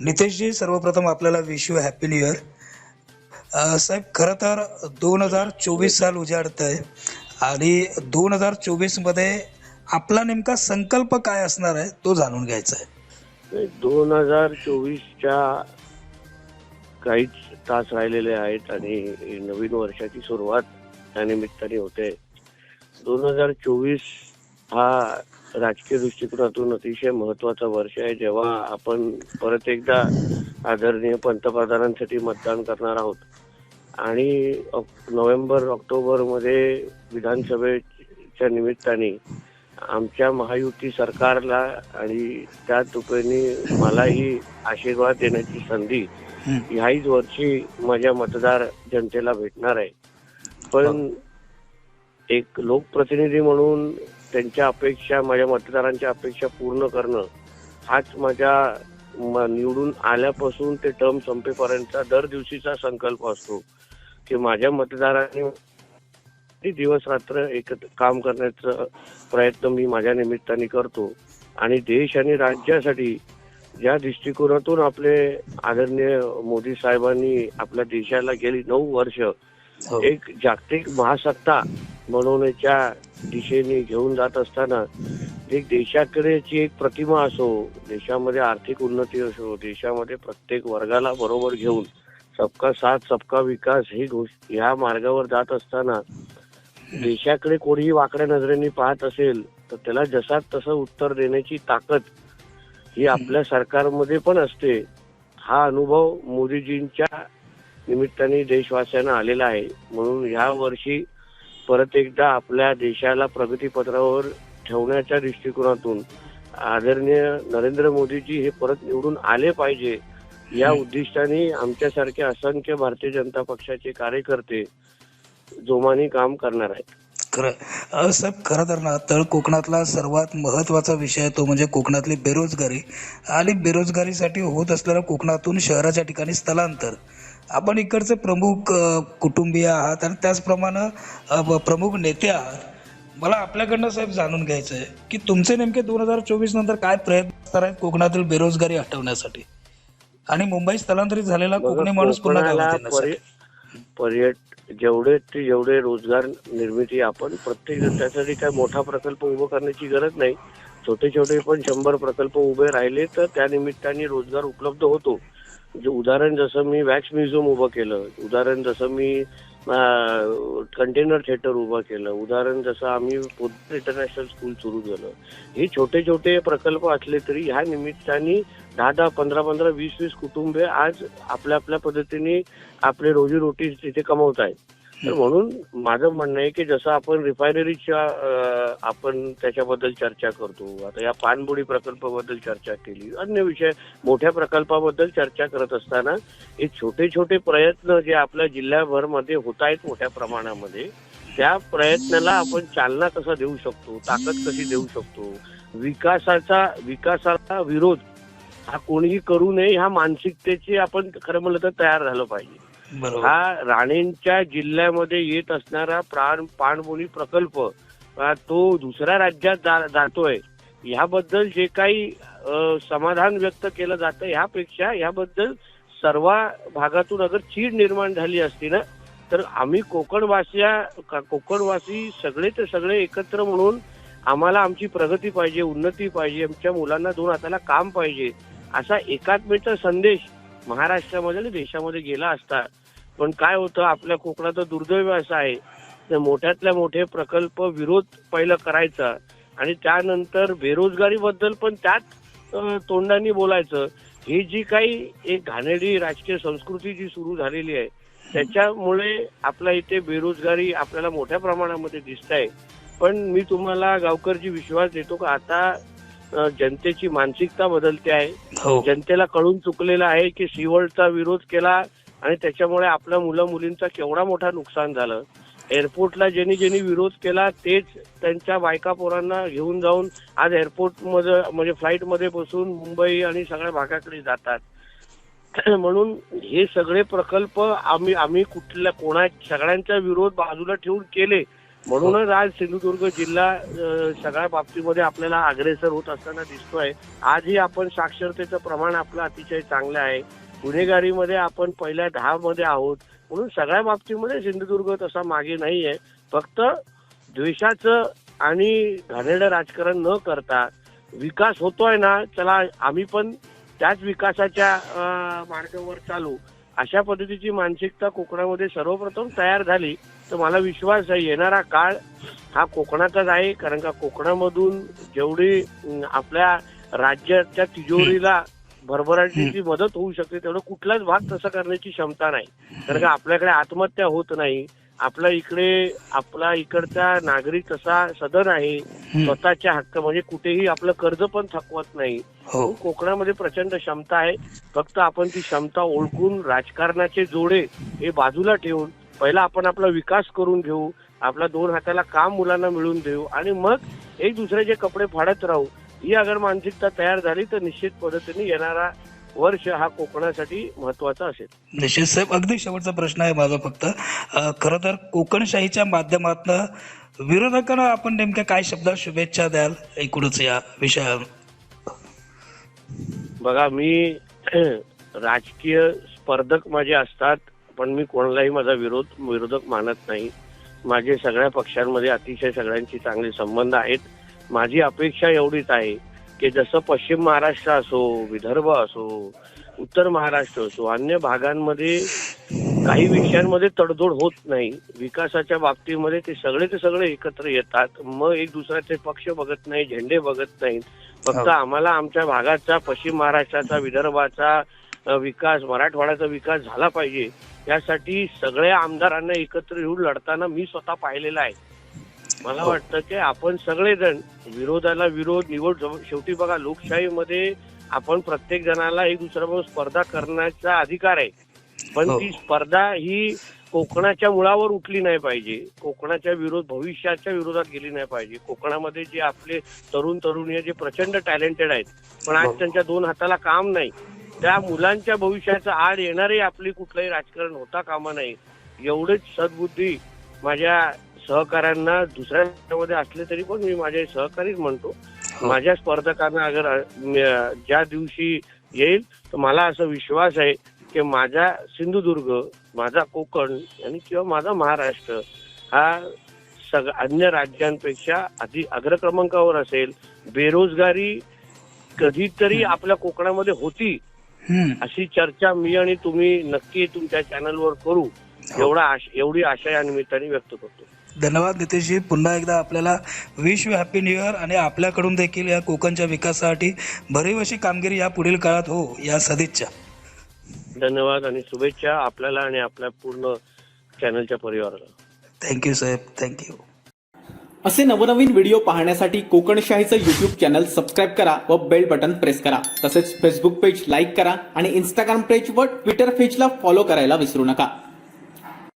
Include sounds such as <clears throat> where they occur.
नितेशजी सर्वप्रथम आपल्याला wish you happy new year साहेब खरं तर दोन हजार चोवीस साल उजाडत आहे आणि दोन हजार चोवीसमध्ये आपला नेमका संकल्प काय असणार आहे तो जाणून घ्यायचा आहे दोन हजार चोवीसच्या काहीच तास राहिलेले आहेत आणि नवीन वर्षाची सुरुवात त्या निमित्ताने होते. दोन हजार चोवीस हा राजकीय दृष्टिकोनातून अतिशय महत्त्वाचा वर्ष आहे. जेव्हा आपण परत एकदा आदरणीय पंतप्रधानांसाठी मतदान करणार आहोत आणि नोव्हेंबर ऑक्टोबरमध्ये विधानसभेच्या निमित्ताने आमच्या महायुती सरकारला आणि त्या तुकड्यांनी मलाही आशीर्वाद देण्याची संधी हं. ह्याच वर्षी माझ्या मतदार जनतेला भेटणार आहे. पण एक लोकप्रतिनिधी म्हणून त्यांच्या अपेक्षा माझ्या मतदारांच्या अपेक्षा पूर्ण करणं हाच माझ्या म- निवडून आल्यापासून ते टर्म संपेपर्यंतचा दर दिवशीचा संकल्प असतो की माझ्या मतदारांनी दिवस रात्र एकत्र काम करण्याचा प्रयत्न मी माझ्या निमित्ताने करतो आणि देश आणि राज्यासाठी ज्या दृष्टिकोनातून आपले आदरणीय मोदी साहेबांनी आपल्या देशाला गेली नऊ वर्ष हो. एक जागतिक महासत्ता बनवण्याच्या दिशेने घेऊन जात असताना एक देशाकडेची एक प्रतिमा असो देशामध्ये आर्थिक उन्नती असो देशामध्ये प्रत्येक वर्गाला बरोबर घेऊन सबका साथ सबका विकास ही गोष्ट ह्या मार्गावर जात असताना देशाकडे कोणीही वाकड्या नजरेने पाहत असेल तर त्याला जसा तसं उत्तर देण्याची ताकद ही आपल्या सरकारमध्ये पण असते. हा अनुभव मोदीजींच्या निमित्ताने देशवासियांना आलेला आहे. म्हणून ह्या वर्षी परत एकदा आपल्या देशाला प्रगतीपत्रावर ठेवण्याच्या दृष्टिकोनातून आदरणीय नरेंद्र मोदीजी हे परत निवडून आले पाहिजे या उद्दिष्टाने आमच्यासारखे असंख्य भारतीय जनता पक्षाचे कार्यकर्ते जोमाने काम करणार आहेत. खरं. साहेब खरं तर ना तळ कोकणातला सर्वात महत्त्वाचा विषय तो म्हणजे कोकणातली बेरोजगारी. आणि बेरोजगारीसाठी होत असलेलं कोकणातून शहराच्या ठिकाणी स्थलांतर. आपण इकडचे प्रमुख कुटुंबीय आहात आणि त्याचप्रमाणे प्रमुख नेते आहात. मला आपल्याकडनं साहेब जाणून घ्यायचं आहे की तुमचे नेमके दोन हजार चोवीस नंतर काय प्रयत्न असणार आहेत कोकणातील बेरोजगारी हटवण्यासाठी? आणि मुंबई स्थलांतरित झालेला कोकणी माणूस पुन्हा पर्यट जेवढे ते जेवढे रोजगार निर्मिती आपण प्रत्येक त्यासाठी काय मोठा प्रकल्प उभं करण्याची गरज नाही. छोटे छोटे पण शंभर प्रकल्प उभे राहिले तर त्या निमित्ताने रोजगार उपलब्ध होतो. म्हणजे उदाहरण जसं मी वॅक्स म्युझियम उभं केलं उदाहरण जसं मी कंटेनर थिएटर उभं केलं उदाहरण जसं आम्ही पोद्दार इंटरनॅशनल स्कूल सुरू केलं हे छोटे छोटे प्रकल्प असले तरी ह्या निमित्ताने दहा दहा पंधरा पंधरा वीस वीस कुटुंबे आज आपल्या आपल्या पद्धतीने आपले रोजीरोटी तिथे कमवत आहेत तर म्हणून माझं म्हणणं आहे की जसं आपण रिफायनरीच्या आपण त्याच्याबद्दल चर्चा करतो आता या पाणबुडी प्रकल्पाबद्दल चर्चा केली अन्य विषय मोठ्या प्रकल्पाबद्दल चर्चा करत असताना हे छोटे छोटे प्रयत्न जे आपल्या जिल्ह्याभरमध्ये होत आहेत मोठ्या प्रमाणामध्ये त्या प्रयत्नाला आपण चालना कसा देऊ शकतो ताकद कशी देऊ शकतो विकासाचा विकासाला विरोध हा कोणीही करू नये ह्या मानसिकतेची आपण खरं म्हणलं तर तयार झालं पाहिजे. हा राणेंच्या जिल्ह्यामध्ये येत असणारा प्राण पाणबोली प्रकल्प तो दुसऱ्या राज्यात जातोय. ह्याबद्दल जे काही समाधान व्यक्त केलं जातं ह्यापेक्षा ह्याबद्दल सर्व भागातून अगर चीड निर्माण झाली असती ना तर आम्ही कोकणवासिया कोकणवासी सगळे ते सगळे एकत्र म्हणून आम्हाला आमची प्रगती पाहिजे उन्नती पाहिजे आमच्या मुलांना दोन हाताला काम पाहिजे असा एकात्मेचा संदेश महाराष्ट्रामध्ये आणि देशामध्ये गेला असता. पण काय होतं आपल्या कोकणाचं दुर्दैव असं आहे तर मोठ्यातल्या मोठे प्रकल्प विरोध पहिलं करायचा आणि त्यानंतर बेरोजगारीबद्दल पण त्याच तोंडाने बोलायचं. ही जी काही एक घाणेरडी राजकीय संस्कृती जी सुरू झालेली आहे त्याच्यामुळे आपल्या इथे बेरोजगारी आपल्याला मोठ्या प्रमाणामध्ये दिसत आहे पण मी तुम्हाला गावकरजी विश्वास देतो का आता जनतेची मानसिकता बदलते आहे. हो. जनतेला कळून चुकलेलं आहे की सिवळचा विरोध केला आणि त्याच्यामुळे आपल्या मुलं मुलींचा केवढा मोठा नुकसान झालं. एअरपोर्टला ज्यांनी ज्यांनी विरोध केला तेच त्यांच्या बायका पोरांना घेऊन जाऊन आज एअरपोर्टमध्ये म्हणजे फ्लाईटमध्ये बसून मुंबई आणि सगळ्या भागाकडे जातात. <clears throat> म्हणून हे सगळे प्रकल्प आम्ही आम्ही कुठल्या कोणा सगळ्यांचा विरोध बाजूला ठेवून केले. म्हणूनच आज सिंधुदुर्ग जिल्हा सगळ्या बाबतीमध्ये आपल्याला अग्रेसर होत असताना दिसतोय. आजही आपण साक्षरतेचं प्रमाण आपलं अतिशय चांगलं आहे. गुन्हेगारीमध्ये आपण पहिल्या दहा मध्ये आहोत. म्हणून सगळ्या बाबतीमध्ये सिंधुदुर्ग तसा मागे नाहीये. फक्त द्वेषाचं आणि घाणेरडं राजकारण न करता विकास होतोय ना चला आम्ही पण त्याच विकासाच्या मार्गावर चालू. अशा पद्धतीची मानसिकता कोकणामध्ये सर्वप्रथम तयार झाली. तर मला विश्वास आहे येणारा काळ हा कोकणाचाच आहे. कारण का कोकणामधून जेवढी आपल्या राज्याच्या तिजोरीला भरभराटीची मदत होऊ शकते तेवढं कुठलाच भाग तसं करण्याची क्षमता नाही. कारण का आपल्याकडे आत्महत्या होत नाही. आपल्या इकडे आपला इकडचा नागरिक तसा सदन आहे. स्वतःच्या हक्क म्हणजे कुठेही आपलं कर्ज पण थकवत नाही. हो. कोकणामध्ये प्रचंड क्षमता आहे. फक्त आपण ती क्षमता ओळखून राजकारणाचे जोडे हे बाजूला ठेवून पहिला आपण आपला विकास करून घेऊ. आपला दोन हाताला काम मुलांना मिळवून देऊ. आणि मग एक दुसऱ्याचे कपडे फाडत राहू ही अगर मानसिकता तयार झाली तर निश्चित पद्धतीने येणारा वर्ष हा कोकणासाठी महत्त्वाचा असेल. निश्चित साहेब. अगदी शेवटचा प्रश्न आहे माझा फक्त. खरं तर कोकणशाहीच्या माध्यमातून विरोधकांना आपण नेमक्या काय शब्दात शुभेच्छा द्याल? एकूणच या विषयावर. बघा मी <clears throat> राजकीय स्पर्धक माझे असतात पण मी कोणालाही माझा विरोध विरोधक मानत नाही. माझे सगळ्या पक्षांमध्ये अतिशय सगळ्यांची चांगले संबंध आहेत. माझी अपेक्षा एवढीच आहे की जसं पश्चिम महाराष्ट्र असो विदर्भ असो उत्तर महाराष्ट्र असो अन्य भागांमध्ये काही विषयांमध्ये तडजोड होत नाही. विकासाच्या बाबतीमध्ये ते सगळे ते सगळे एकत्र येतात. मग एक दुसऱ्याचे पक्ष बघत नाही झेंडे बघत नाहीत. फक्त हो. आम्हाला आमच्या भागाचा पश्चिम महाराष्ट्राचा विदर्भाचा विकास मराठवाड्याचा विकास झाला पाहिजे. यासाठी सगळ्या आमदारांना एकत्र येऊन लढताना मी स्वतः पाहिलेला आहे. मला हो. वाटतं की आपण सगळेजण विरोधाला विरोध निवड शेवटी बघा लोकशाहीमध्ये आपण प्रत्येक जणाला एक दुसऱ्याबरोबर स्पर्धा करण्याचा अधिकार आहे पण हो. ती स्पर्धा ही कोकणाच्या मुळावर उठली नाही पाहिजे कोकणाच्या विरोध भविष्याच्या विरोधात गेली नाही पाहिजे कोकणामध्ये जे आपले तरुण तरुणी जे प्रचंड टॅलेंटेड आहेत पण आज हो. त्यांच्या दोन हाताला काम नाही त्या मुलांच्या भविष्याचा आड येणारे आपली कुठलंही राजकारण होता कामा नाही एवढेच सद्बुद्धी माझ्या सहकाऱ्यांना दुसऱ्या असले तरी पण मी माझे सहकारीच म्हणतो. हो. माझ्या स्पर्धकांना अगर ज्या दिवशी येईल तर मला असा विश्वास आहे की माझा सिंधुदुर्ग माझा कोकण आणि किंवा माझा महाराष्ट्र हा सग अन्य राज्यांपेक्षा अधिक अग्रक्रमांकावर असेल. बेरोजगारी कधीतरी आपल्या कोकणामध्ये होती. अशी चर्चा मी आणि तुम्ही नक्की तुमच्या चॅनलवर करू. एवढा आश- एवढी आशा या निमित्ताने व्यक्त करतो. धन्यवाद नितेशजी. पुन्हा एकदा आपल्याला wish you happy new year आणि आपल्याकडून देखील या कोकणच्या विकासासाठी भरीव अशी कामगिरी या पुढील काळात हो या सदिच्छा. धन्यवाद आणि शुभेच्छा आपल्याला आणि आपल्या पूर्ण चॅनलच्या परिवाराला. थँक्यू साहेब. थँक्यू असे नवनवीन व्हिडिओ पाहण्यासाठी कोकणशाहीचं यूट्यूब चॅनल सबस्क्राईब करा व बेल बटन प्रेस करा. तसेच फेसबुक पेज लाईक करा आणि इंस्टाग्राम पेज व ट्विटर पेजला फॉलो करायला विसरू नका.